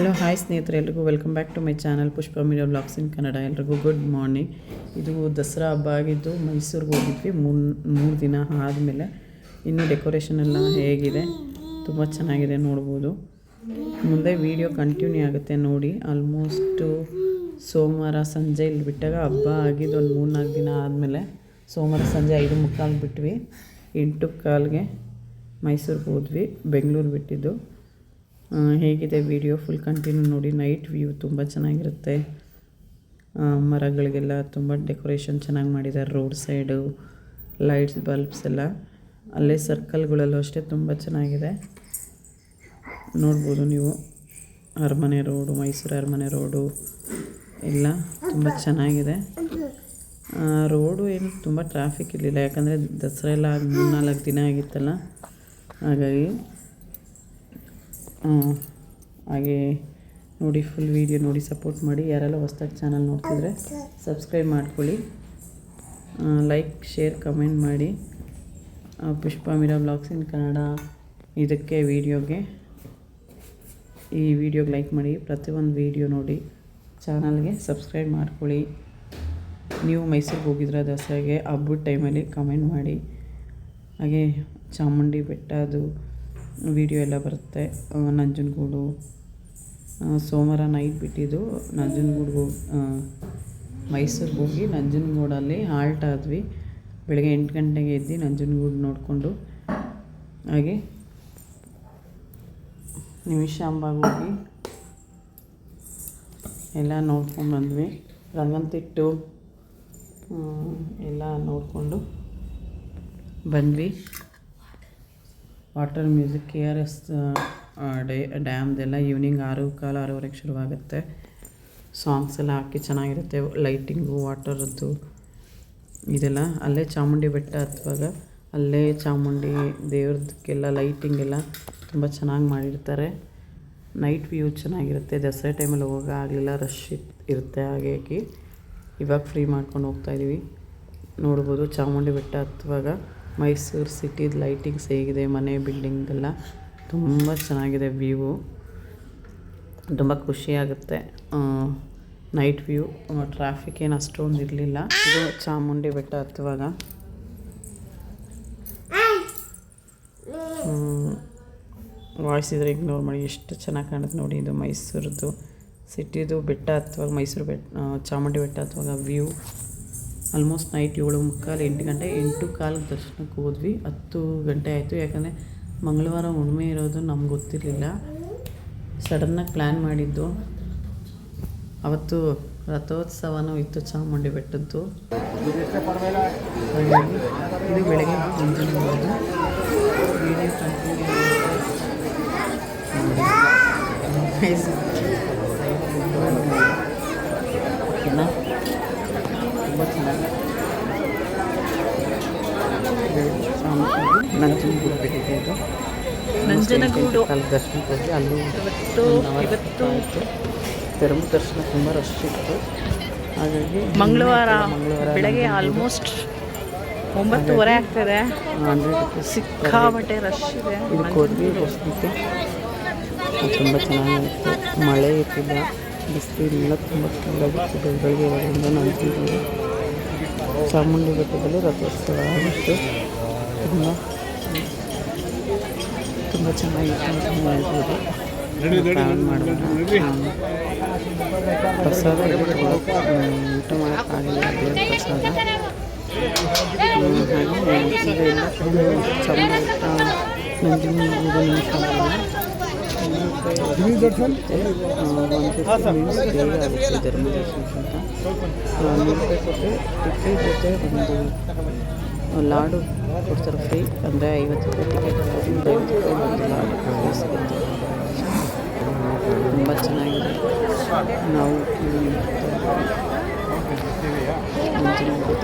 Hello, hi ಸ್ನೇಹಿತರೆ, ಎಲ್ರಿಗೂ welcome back to my channel Pushpa ಮೀಡಿಯೋ blogs in Kannada ಎಲ್ರಿಗೂ good morning ಇದು ದಸರಾ ಹಬ್ಬ ಆಗಿದ್ದು ಮೈಸೂರಿಗೆ ಹೋಗಿದ್ವಿ ಮೂರು ಮೂರು ದಿನ ಆದಮೇಲೆ. ಇನ್ನೂ ಡೆಕೋರೇಷನ್ ಎಲ್ಲ ಹೇಗಿದೆ. ತುಂಬ ಚೆನ್ನಾಗಿದೆ ನೋಡ್ಬೋದು. ಮುಂದೆ ವಿಡಿಯೋ ಕಂಟಿನ್ಯೂ ಆಗುತ್ತೆ ನೋಡಿ. ಆಲ್ಮೋಸ್ಟು ಸೋಮವಾರ ಸಂಜೆ ಇಲ್ಲಿ ಬಿಟ್ಟಾಗ ಹಬ್ಬ ಆಗಿದ್ದು ಒಂದು ಮೂರು ನಾಲ್ಕು ದಿನ ಆದಮೇಲೆ. ಸೋಮವಾರ ಸಂಜೆ ಐದು ಮುಕ್ಕಾಲು ಬಿಟ್ವಿ. ಎಂಟು ಕಾಲ್ಗೆ ಮೈಸೂರಿಗೆ ಹೋದ್ವಿ. ಬೆಂಗಳೂರು ಬಿಟ್ಟಿದ್ದು. ಹೇಗಿದೆ ವಿಡಿಯೋ ಫುಲ್ ಕಂಟಿನ್ಯೂ ನೋಡಿ ನೈಟ್ ವ್ಯೂ ತುಂಬ ಚೆನ್ನಾಗಿರುತ್ತೆ. ಮರಗಳಿಗೆಲ್ಲ ತುಂಬ ಡೆಕೋರೇಷನ್ ಚೆನ್ನಾಗಿ ಮಾಡಿದ್ದಾರೆ ರೋಡ್ ಸೈಡು ಲೈಟ್ಸ್ ಬಲ್ಬ್ಸ್ ಎಲ್ಲ. ಅಲ್ಲೇ ಸರ್ಕಲ್ಗಳಲ್ಲೂ ಅಷ್ಟೇ ತುಂಬ ಚೆನ್ನಾಗಿದೆ. ನೋಡ್ಬೋದು ನೀವು. ಅರಮನೆ ರೋಡು ಮೈಸೂರು ಅರಮನೆ ರೋಡು ಎಲ್ಲ ತುಂಬ ಚೆನ್ನಾಗಿದೆ. ರೋಡು ಏನು ತುಂಬ ಟ್ರಾಫಿಕ್ ಇರಲಿಲ್ಲ. ಯಾಕಂದರೆ ದಸರಾ ಎಲ್ಲ ನಾಲ್ಕು ದಿನ ಆಗಿತ್ತಲ್ಲ. ಹಾಗಾಗಿ ಹಾಗೆ ನೋಡಿ ಫುಲ್ ವೀಡಿಯೋ ನೋಡಿ ಸಪೋರ್ಟ್ ಮಾಡಿ. ಯಾರೆಲ್ಲ ಹೊಸ್ದಾಗಿ ಚಾನಲ್ ನೋಡ್ತಿದ್ರೆ ಸಬ್ಸ್ಕ್ರೈಬ್ ಮಾಡ್ಕೊಳ್ಳಿ. ಲೈಕ್ ಶೇರ್ ಕಮೆಂಟ್ ಮಾಡಿ. ಪುಷ್ಪ ಮೀರಾ ಬ್ಲಾಗ್ಸ್ ಇನ್ ಕನ್ನಡ ಇದಕ್ಕೆ ವೀಡಿಯೋಗೆ ಈ ವಿಡಿಯೋಗೆ ಲೈಕ್ ಮಾಡಿ. ಪ್ರತಿಯೊಂದು ವೀಡಿಯೋ ನೋಡಿ ಚಾನಲ್ಗೆ ಸಬ್ಸ್ಕ್ರೈಬ್ ಮಾಡ್ಕೊಳ್ಳಿ. ನೀವು ಮೈಸೂರಿಗೆ ಹೋಗಿದ್ರೆ ದಸರಾಗೆ ಹಬ್ಬದ ಟೈಮಲ್ಲಿ ಕಮೆಂಟ್ ಮಾಡಿ. ಹಾಗೆ ಚಾಮುಂಡಿ ಬೆಟ್ಟ ಅದು ವಿಡಿಯೋ ಎಲ್ಲ ಬರುತ್ತೆ. ನಂಜನಗೂಡು ಸೋಮವಾರ ನೈಟ್ ಬಿಟ್ಟಿದ್ದು ನಂಜನಗೂಡ್ಗೆ ಹೋಗಿ ಮೈಸೂರಿಗೆ ಹೋಗಿ ನಂಜನಗೂಡಲ್ಲಿ ಹಾಲ್ಟ್ ಆದ್ವಿ. ಬೆಳಗ್ಗೆ ಎಂಟು ಗಂಟೆಗೆ ಎದ್ದು ನಂಜನಗೂಡು ನೋಡಿಕೊಂಡು ಹಾಗೆ ನಿಮಿಷಾಂಬಾಗ ಹೋಗಿ ಎಲ್ಲ ನೋಡ್ಕೊಂಡು ಬಂದ್ವಿ. ರಂಗಂತಿಟ್ಟು ಎಲ್ಲ ನೋಡಿಕೊಂಡು ಬಂದ್ವಿ. Water music, K R S day, ಡ್ಯಾಮ್ದೆಲ್ಲ evening ಆರು ಕಾಲ ಆರೂವರೆಗೆ ಶುರುವಾಗುತ್ತೆ. ಸಾಂಗ್ಸ್ ಎಲ್ಲ ಹಾಕಿ ಚೆನ್ನಾಗಿರುತ್ತೆ, ಲೈಟಿಂಗು ವಾಟರದ್ದು ಇದೆಲ್ಲ. ಅಲ್ಲೇ ಚಾಮುಂಡಿ ಬೆಟ್ಟ ಹತ್ತುವಾಗ ಅಲ್ಲೇ ಚಾಮುಂಡಿ ದೇವ್ರದಕ್ಕೆಲ್ಲ ಲೈಟಿಂಗ್ ಎಲ್ಲ ತುಂಬ ಚೆನ್ನಾಗಿ ಮಾಡಿರ್ತಾರೆ. ನೈಟ್ ವ್ಯೂ ಚೆನ್ನಾಗಿರುತ್ತೆ, ದಸರಾ ಟೈಮಲ್ಲಿ ಹೋಗೋ ಆಗಲಿಲ್ಲ, ರಶ್ ಇರುತ್ತೆ ಹಾಗೆ ಇವಾಗ ಫ್ರೀ ಮಾಡ್ಕೊಂಡು ಹೋಗ್ತಾಯಿದ್ದೀವಿ ನೋಡ್ಬೋದು ಚಾಮುಂಡಿ ಬೆಟ್ಟ ಹತ್ತುವಾಗ ಮೈಸೂರು ಸಿಟಿದು ಲೈಟಿಂಗ್ಸ್ ಹೇಗಿದೆ, ಮನೆ ಬಿಲ್ಡಿಂಗ್ ಎಲ್ಲ ತುಂಬ ಚೆನ್ನಾಗಿದೆ ವ್ಯೂ. ತುಂಬ ಖುಷಿಯಾಗುತ್ತೆ ನೈಟ್ ವ್ಯೂ ಟ್ರಾಫಿಕ್ ಏನು ಅಷ್ಟೊಂದು ಇರಲಿಲ್ಲ. ಇದು ಚಾಮುಂಡಿ ಬೆಟ್ಟ ಹತ್ತುವಾಗ ವಾಯ್ಸ್ ಇದ್ರೆ ಇಗ್ನೋರ್ ಮಾಡಿ. ಎಷ್ಟು ಚೆನ್ನಾಗಿ ಕಾಣುತ್ತೆ ನೋಡಿ ಇದು ಮೈಸೂರದ್ದು ಸಿಟಿದು ಬೆಟ್ಟ ಹತ್ತುವಾಗ ಮೈಸೂರು ಬೆಟ್ಟ ಚಾಮುಂಡಿ ಬೆಟ್ಟ ಹತ್ತುವಾಗ ವ್ಯೂ. ಆಲ್ಮೋಸ್ಟ್ ನೈಟ್ ಏಳು ಮುಕ್ಕಾಲು ಎಂಟು ಗಂಟೆ, ಎಂಟು ಕಾಲಿಗೆ ದರ್ಶನಕ್ಕೆ ಹೋದ್ವಿ. ಹತ್ತು ಗಂಟೆ ಆಯಿತು. ಯಾಕಂದರೆ ಮಂಗಳವಾರ ಹುಣ್ಣಿಮೆ ಇರೋದು ನಮ್ಗೆ ಗೊತ್ತಿರಲಿಲ್ಲ. ಸಡನ್ನಾಗಿ ಪ್ಲ್ಯಾನ್ ಮಾಡಿದ್ದು. ಅವತ್ತು ರಥೋತ್ಸವನೂ ಇತ್ತು ಚಾಮುಂಡಿ ಬೆಟ್ಟದ್ದು. ಇದು ಬೆಳಗ್ಗೆ ಕಂಟಿನ್ಯೂ ಓಕೆನಾ ತುಂಬ ಚೆನ್ನಾಗಿ ನಂಜನಗೂಡು. ಬೆಳಿಗ್ಗೆ ನಂಜನಗೂಡು. ಅಲ್ಲಿ ದರ್ಶನಕ್ಕೆ ಹೋಗಿ ಅಲ್ಲೂ ಇವತ್ತು ಧರ್ಮ ದರ್ಶನ ತುಂಬ ರಶ್ ಇತ್ತು ಹಾಗಾಗಿ ಮಂಗಳವಾರ, ಬೆಳಗ್ಗೆ ಆಲ್ಮೋಸ್ಟ್ ಒಂಬತ್ತುವರೆ ಆಗ್ತದೆ. ಸಿಕ್ಕಾಬಟ್ಟೆ ರಶ್ ಇದೆ. ಇದಕ್ಕೆ ಹೋದ್ವಿ ಹೊಸದಕ್ಕೆ ತುಂಬ ಚೆನ್ನಾಗಿತ್ತು ಮಳೆ ಇರ್ತಿಲ್ಲ ಬಿಸಿಲಿಲ್ಲ ತುಂಬ ಚೆನ್ನಾಗಿತ್ತು ಬೆಳಗ್ಗೆ ಇರೋದ್ರಿಂದ ನಂಜನಗೂಡು ಚಾಮುಂಡಿ ಬೆಟ್ಟದಲ್ಲಿ ರಥೋತ್ಸವ ಆಗಿತ್ತು. ತುಂಬ ತುಂಬ ಚೆನ್ನಾಗಿತ್ತು ಅಂತ ಹೇಳ್ಬೋದು ಟ್ರಾವೆಲ್ ಮಾಡೋಣ. ಪ್ರಸಾದ ಊಟ ಮಾಡೋಕ್ಕಾಗಿಲ್ಲ ದೇವ್ರ ಪ್ರಸಾದ. ಹಾಗೆ ಬೆಟ್ಟ, ನಂಜನಗೂಡು ನಿಮಿಷ ಟಿಕೆಟ್ ಜೊತೆ ಒಂದು ಲಾಡು ಕೊಡ್ತಾರೆ ಫ್ರೀ ಅಂದರೆ ಐವತ್ತು ರೂಪಾಯಿ ಟಿಕೆಟ್ ಐವತ್ತು ರೂಪಾಯಿ ಒಂದು ಲಾಡು ಸಿಗುತ್ತೆ ತುಂಬ ಚೆನ್ನಾಗಿದೆ ನಾವು ನಂಜನಗೂಡು